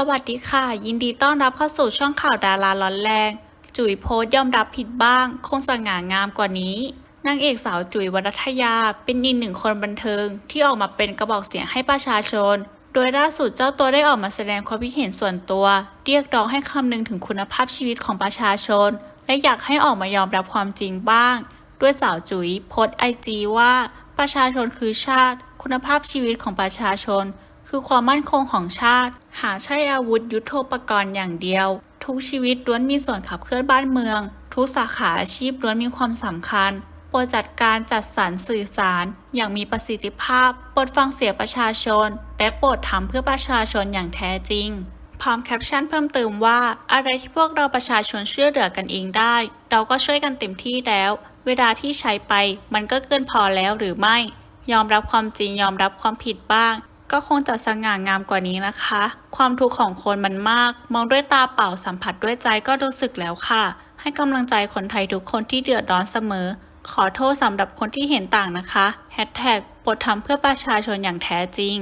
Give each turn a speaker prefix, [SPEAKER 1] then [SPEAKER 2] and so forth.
[SPEAKER 1] สวัสดีค่ะ ยินดีต้อนรับเข้าสู่ช่องข่าวดาราร้อนแรง จุ๋ยโพสต์ยอมรับผิดบ้าง คงสง่างามกว่านี้นางเอกสาวจุ๋ยวรัทยา เป็นอีกหนึ่งคนบันเทิง ที่ออกมาเป็นกระบอกเสียงให้ประชาชน โดยล่าสุดเจ้าตัวได้ออกมาแสดงความคิดเห็นส่วนตัว เรียกร้องให้คำนึงถึงคุณภาพชีวิตของประชาชน และอยากให้ออกมายอมรับความจริงบ้าง ด้วยสาวจุ๋ยโพสไอจีว่า ประชาชนคือชาติ คุณภาพชีวิตของประชาชน คือความมั่นคงของชาติ หาใช่อาวุธยุโทโธปกรณ์อย่างเดียว ทุกชีวิตล้วนมีส่วนขับเคลื่อนบ้านเมือง ทุกสาขาอาชีพล้วนมีความสำคัญโปรดจัดการจัดสรรสื่อสาร อย่างมีประสิทธิภาพโปรดฟังเสียงประชาชน และโปรดทำเพื่อประชาชนอย่างแท้จริงพร้อมแคปชั่นเพิ่มเติมว่า อะไรที่พวกเราประชาชนช่วยเหลือกันเองได้ เราก็ช่วยกันเต็มที่แล้ว เวลาที่ใช้ไป มันก็เกินพอแล้วหรือไม่ ยอมรับความจริงยอมรับความผิดบ้าง ก็คงจะสง่างามกว่านี้นะคะ ความทุกข์ของคนมันมาก มองด้วยตาเปล่าสัมผัสด้วยใจก็รู้สึกแล้วค่ะ ให้กำลังใจคนไทยทุกคนที่เดือดร้อนเสมอ ขอโทษสำหรับคนที่เห็นต่างนะคะแฮชแท็กปดทำเพื่อประชาชนอย่างแท้จริง